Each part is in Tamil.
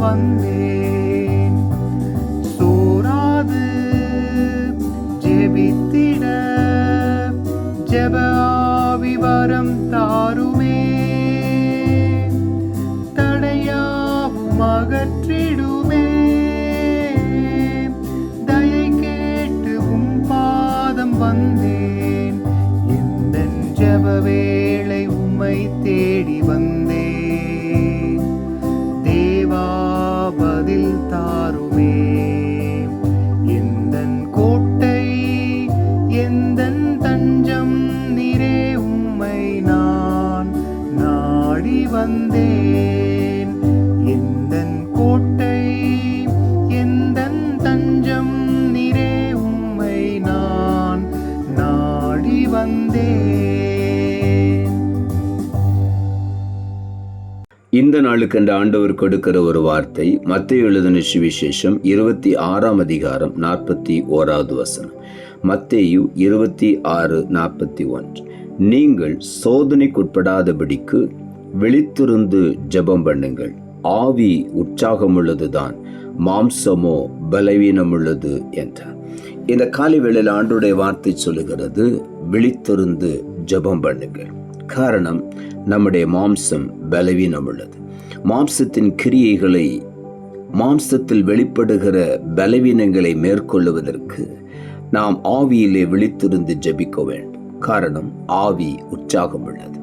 வந்தேன். சோராது ஜெபித்திட ஜெப ஆவிவரம் தாருமே. தடையாவும் அகற்றிடுமே. தயை கேட்டு உம் பாதம் வந்தேன். எந்த ஜெப வேளை உம்மை தேடி வந்தேன். வந்தேன். எந்தன் கோட்டை எந்தன் தஞ்சம் நிறே உம்மை நான் நாடி வந்தேன். இந்த நாளுக்கென்று ஆண்டவர் கொடுக்கிற ஒரு வார்த்தை மத்திய எழுதின சுவிசேஷம் இருபத்தி ஆறாம் அதிகாரம் நாற்பத்தி ஓராவது வசனம். மத்தேயு இருபத்தி ஆறு நாற்பத்தி ஒன்று. நீங்கள் சோதனைக்குட்படாதபடிக்கு விழித்திருந்து ஜெபம் பண்ணுங்கள். ஆவி உற்சாகமுள்ளதுதான் மாம்சமோ பலவீனமுள்ளது என்றார் இந்த காலை வேளையில் ஆண்டுடைய வார்த்தை சொல்லுகிறது விழித்திருந்து ஜெபம் பண்ணுங்கள். காரணம் நம்முடைய மாம்சம் பலவீனம் உள்ளது மாம்சத்தின் கிரியைகளை மாம்சத்தில் வெளிப்படுகிற பலவீனங்களை மேற்கொள்ளுவதற்கு நாம் ஆவியிலே விழித்திருந்து ஜெபிக்க வேண்டும். காரணம் ஆவி உற்சாகம் உள்ளது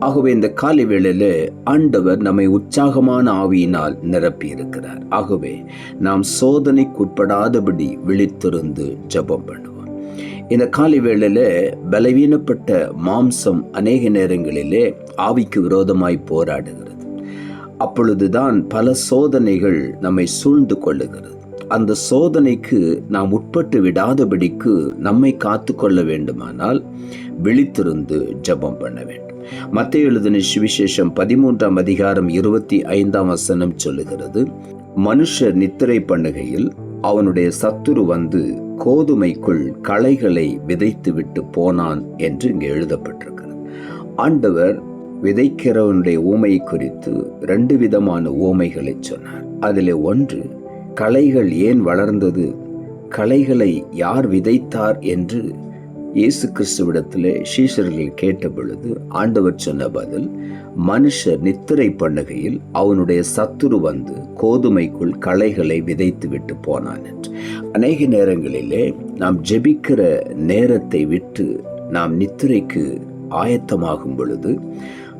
ஆகவே இந்த காலை வேளையில் ஆண்டவர் நம்மை உற்சாகமான ஆவியினால் நிரப்பி இருக்கிறார் ஆகவே நாம் சோதனைக்குட்படாதபடி விழித்திருந்து ஜெபம் பண்ணுவோம். இந்த காலை வேளையில் பலவீனப்பட்ட மாம்சம் அநேக நேரங்களிலே ஆவிக்கு விரோதமாய் போராடுகிறது. அப்பொழுதுதான் பல சோதனைகள் நம்மை சூழ்ந்து கொள்ளுகிறது. அந்த சோதனைக்கு நாம் உட்பட்டு விடாதபடிக்கு நம்மை காத்து கொள்ள வேண்டுமானால் விழித்திருந்து ஜெபம் பண்ண வேண்டும். மத்திய எழுதின சுவிசேஷம் பதிமூன்றாம் அதிகாரம் இருபத்தி ஐந்தாம் வசனம் சொல்லுகிறது மனுஷர் நித்திரை பண்ணுகையில் அவனுடைய சத்துரு வந்து கோதுமைக்குள் களைகளை விதைத்து விட்டு போனான் என்று இங்கே எழுதப்பட்டிருக்கிறது. ஆண்டவர் விதைக்கிறவனுடைய ஊமை குறித்து ரெண்டு விதமான ஊமைகளை சொன்னார். அதில் ஒன்று களைகள் ஏன் வளர்ந்தது? களைகளை யார் விதைத்தார்? என்று இயேசு கிறிஸ்துவிடத்திலே சீஷர்கள் கேட்ட பொழுது ஆண்டவர் சொன்ன பதில் மனுஷர் நித்திரை பண்ணுகையில் அவனுடைய சத்துரு வந்து கோதுமைக்குள் களைகளை விதைத்து விட்டு போனான் என்று. அநேக நேரங்களிலே நாம் ஜெபிக்கிற நேரத்தை விட்டு நாம் நித்திரைக்கு ஆயத்தமாகும் பொழுது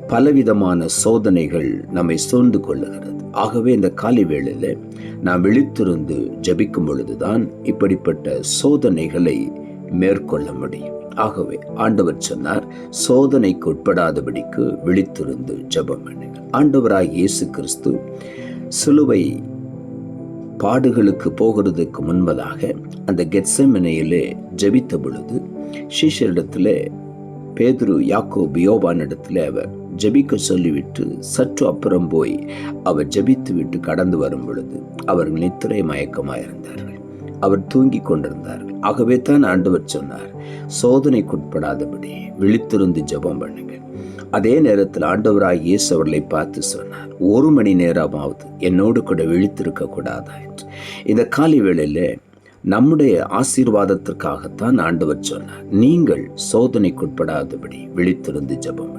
பலவிதமான சோதனைகள் நம்மை சூழ்ந்து கொள்ளுகிறது. ஆகவே இந்த காலை வேளையில் நாம் விழித்திருந்து ஜபிக்கும் பொழுதுதான் இப்படிப்பட்ட சோதனைகளை மேற்கொள்ள முடியும். ஆகவே ஆண்டவர் சொன்னார் சோதனைக்கு உட்படாதபடிக்கு விழித்திருந்து ஜபம் பண்ணுங்கள். ஆண்டவராய் இயேசு கிறிஸ்து சிலுவை பாடுகளுக்கு போகிறதுக்கு முன்பதாக அந்த கெட்சமனையிலே ஜெபித்த பொழுது சீஷரிடத்தில் பேதுரு யாக்கோ பியோபான் இடத்துல அவர் ஜபிக்க சொல்லிவிட்டு சற்று அப்புறம் போய் அவர் ஜெபித்து விட்டு கடந்து வரும் பொழுது அவர்கள் நித்திரை மயக்கமாயிருந்தார்கள். அவர் தூங்கிக் கொண்டிருந்தார்கள் ஆகவே தான் ஆண்டவர் சொன்னார் சோதனைக்குட்படாதபடி விழித்திருந்து ஜெபம் பண்ணுங்கள். அதே நேரத்தில் ஆண்டவராய் இயேசு அவர்களை பார்த்து சொன்னார் ஒரு மணி நேரமாவது என்னோடு கூட விழித்திருக்க கூடாதா என்று இந்த காலை வேளையில் நம்முடைய ஆசீர்வாதத்திற்காகத்தான் ஆண்டவர் சொன்னார் நீங்கள் சோதனைக்குட்படாதபடி விழித்திருந்து ஜெபம்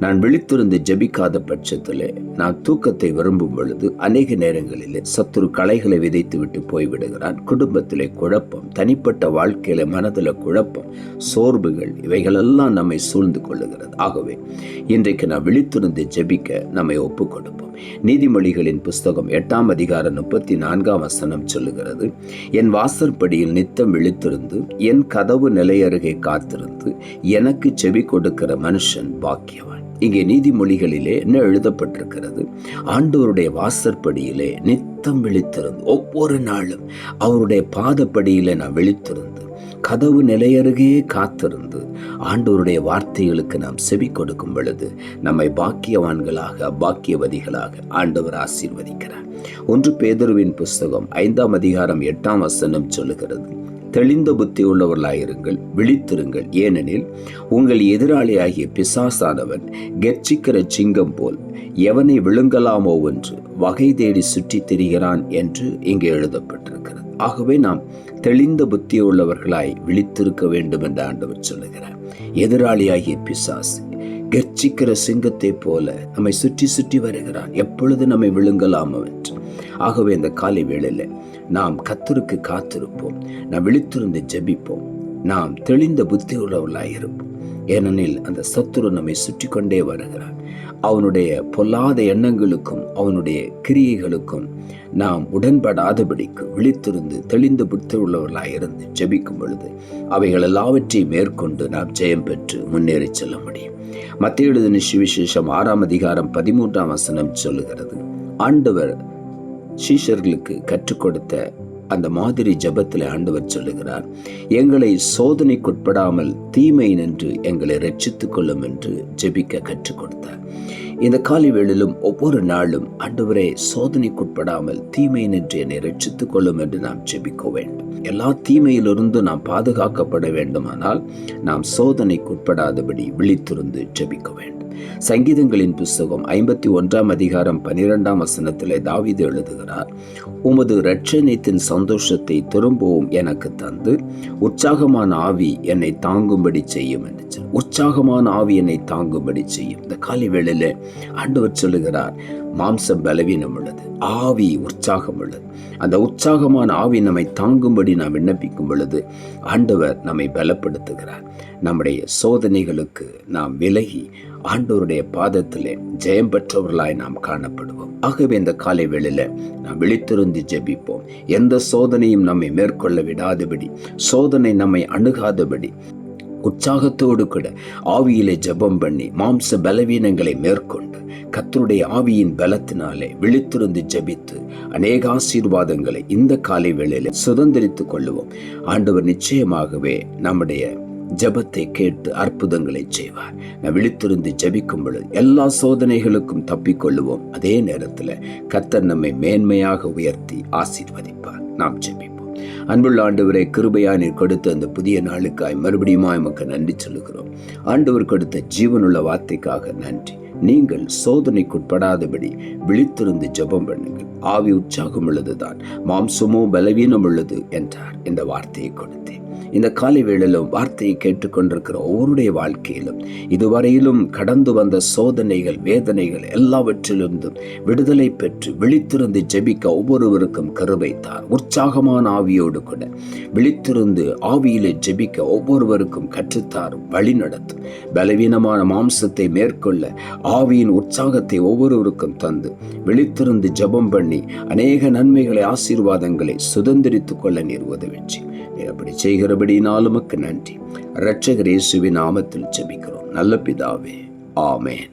நான் விழித்திருந்து ஜெபிக்காத பட்சத்தில் நான் தூக்கத்தை விரும்பும் பொழுது அநேக நேரங்களில் சத்துரு களைகளை விதைத்து விட்டு போய்விடுகிறான். குடும்பத்திலே குழப்பம் தனிப்பட்ட வாழ்க்கையில மனதில் குழப்பம் சோர்வுகள் இவைகளெல்லாம் நம்மை சூழ்ந்து கொள்ளுகிறது. ஆகவே இன்றைக்கு நான் விழித்திருந்து ஜெபிக்க நம்மை ஒப்புக் கொடுப்போம் நீதிமொழிகளின் புஸ்தகம் எட்டாம் அதிகாரம் முப்பத்தி நான்காம் வசனம் சொல்லுகிறது என் வாசற்படியில் நித்தம் விழித்திருந்து என் கதவு நிலையருகே காத்திருந்து எனக்கு செவி கொடுக்கிற மனுஷன் பாக்கியவான். இங்கே நீதிமொழிகளிலே என்ன எழுதப்பட்டிருக்கிறது? ஆண்டவருடைய வாசற்படியிலே நித்தம் விழித்திருந்து ஒவ்வொரு நாளும் அவருடைய பாதப்படியிலே நான் விழித்திருந்து கதவு நிலையருகே காத்திருந்து ஆண்டவருடைய வார்த்தைகளுக்கு நாம் செவி கொடுக்கும் பொழுது நம்மை பாக்கியவான்களாக பாக்கியவதிகளாக ஆண்டவர் ஆசீர்வதிக்கிறார். ஒன்று பேதருவின் புஸ்தகம் ஐந்தாம் அதிகாரம் எட்டாம் வசனம் சொல்லுகிறது. தெளிந்த புத்தி உள்ளவர்களாயிருங்கள். விழித்திருங்கள். ஏனெனில் உங்கள் எதிராளியாகிய பிசாசானவன் கெர்ச்சிக்கிற சிங்கம் போல் எவனை விழுங்கலாமோ என்று வகை தேடி சுற்றித் திரிகிறான் என்று இங்கே எழுதப்பட்டிருக்கிறது. ஆகவே நாம் தெளிந்த புத்தி உள்ளவர்களாய் விழித்திருக்க வேண்டும் என்று ஆண்டவர் சொல்லுகிறார். எதிராளியாகிய பிசாசு கெர்ச்சிக்கிற சிங்கத்தைப் போல நம்மை சுற்றி சுற்றி வருகிறான். எப்பொழுது நம்மை விழுங்கலாமோ என்று. ஆகவே இந்த காலை வேளையில் நாம் கத்தருக்கு காத்திருப்போம். நாம் விழித்திருந்து ஜெபிப்போம். நாம் தெளிந்த புத்தி உள்ளவர்களாக இருப்போம். ஏனெனில் அந்த சத்துரு நம்மை சுற்றி கொண்டே வருகிறான் அவனுடைய பொல்லாத எண்ணங்களுக்கும் அவனுடைய கிரியைகளுக்கும் நாம் உடன்படாதபடிக்கு விழித்திருந்து தெளிந்த புத்தி உள்ளவர்களாக இருந்து ஜபிக்கும் பொழுது அவைகள் எல்லாவற்றையும் மேற்கொண்டு நாம் ஜெயம் பெற்று முன்னேறி செல்ல முடியும். மத்திய எழுதின சுவிசேஷம் ஆறாம் அதிகாரம் பதிமூன்றாம் வசனம் சொல்லுகிறது. ஆண்டவர் சீஷர்களுக்கு கற்றுக் கொடுத்த அந்த மாதிரி ஜபத்தில் ஆண்டவர் சொல்லுகிறார் எங்களை சோதனைக்குட்படாமல் தீமை நின்று எங்களை ரட்சித்துக் கொள்ளும் என்று ஜெபிக்க கற்றுக் கொடுத்தார். இந்த காலை வேளிலும் ஒவ்வொரு நாளும் ஆண்டவரே சோதனைக்குட்படாமல் தீமை நின்று என்னை ரட்சித்துக் கொள்ளும் என்று நாம் ஜெபிக்க வேண்டும். எல்லா தீமையிலிருந்து நாம் பாதுகாக்கப்பட வேண்டுமானால் நாம் சோதனைக்குட்படாதபடி விழித்திருந்து ஜெபிக்க வேண்டும். சங்கீதங்களின் புஸ்தகம் ஐம்பத்தி ஒன்றாம் அதிகாரம் பனிரெண்டாம் வசனத்திலே தாவிது எழுதுகிறார் உமது இரட்சணியத்தின் சந்தோஷத்தை திரும்பவும் எனக்கு தந்து உற்சாகமான ஆவி என்னை தாங்கும்படி செய்யும் என்று உற்சாகமான ஆவி என்னை தாங்கும்படி செய்யும். இந்த காலை வேளையில் ஆண்டவர் சொல்லுகிறார் மாம்சம் பலவீனம் உள்ளது ஆவி உற்சாகம் உள்ளது. அந்த உற்சாகமான ஆவி நம்மை தாங்கும்படி நாம் விண்ணப்பிக்கும் பொழுது ஆண்டவர் நம்மை பலப்படுத்துகிறார். நம்முடைய சோதனைகளுக்கு நாம் விலகி ஆண்டவருடைய பாதத்திலே ஜெயம் பெற்றவர்களாய் நாம் காணப்படுவோம். ஆகவே இந்த காலை வேளையில் நாம் விழித்திருந்து ஜெபிப்போம். எந்த சோதனையும் நம்மை மேற்கொள்ள விடாதபடி சோதனை நம்மை அணுகாதபடி உற்சாகத்தோடு கூட ஆவியிலே ஜெபம் பண்ணி மாம்ச பலவீனங்களை மேற்கொண்டு கத்தருடைய ஆவியின் பலத்தினாலே விழித்திருந்து ஜெபித்து அநேக ஆசீர்வாதங்களை இந்த காலை வேளையில் சுதந்திரித்துக் கொள்ளுவோம். ஆண்டவர் நிச்சயமாகவே நம்முடைய ஜெபத்தை கேட்டு அற்புதங்களை செய்வார். நான் விழித்திருந்து ஜபிக்கும் பொழுது எல்லா சோதனைகளுக்கும் தப்பிக்கொள்ளுவோம் அதே நேரத்தில் கத்தர் நம்மை மேன்மையாக உயர்த்தி ஆசீர்வதிப்பார். நாம் ஜெபிப்போம். அன்புள்ள ஆண்டவரை கிருபையா நீர் கொடுத்த அந்த புதிய நாளுக்காய் மறுபடியும் எமக்கு நன்றி சொல்லுகிறோம். ஆண்டவர் கொடுத்த ஜீவனுள்ள வார்த்தைக்காக நன்றி. நீங்கள் சோதனைக்குட்படாதபடி விழித்திருந்து ஜெபம் பண்ணுங்கள். ஆவி உற்சாகம் உள்ளதுதான். மாம்சமோ பலவீனம் உள்ளது என்றார். இந்த வார்த்தையை கொடுத்தேன். இந்த காலை வேளையிலும் வார்த்தையை கேட்டுக்கொண்டிருக்கிற ஒவ்வொருடைய வாழ்க்கையிலும் இதுவரையிலும் கடந்து வந்த சோதனைகள் வேதனைகள் எல்லாவற்றிலிருந்தும் விடுதலை பெற்று விழித்திருந்து ஜெபிக்க ஒவ்வொருவருக்கும் கருவைத்தார் உற்சாகமான ஆவியோடு கூட விழித்திருந்து ஆவியிலே ஜெபிக்க ஒவ்வொருவருக்கும் கற்றுத்தார் வழி நடத்தும் பலவீனமான மாம்சத்தை மேற்கொள்ள ஆவியின் உற்சாகத்தை ஒவ்வொருவருக்கும் தந்து விழித்திருந்து ஜெபம் பண்ணி அநேக நன்மைகளை ஆசீர்வாதங்களை சுதந்திரித்துக் கொள்ள நீர் உதவிச்சு அப்படி செய்கிறபடினாலும் உமக்கு நன்றி. இரட்சகர் இயேசுவின் நாமத்தில் ஜெபிக்கிறோம். நல்ல பிதாவே. ஆமேன்.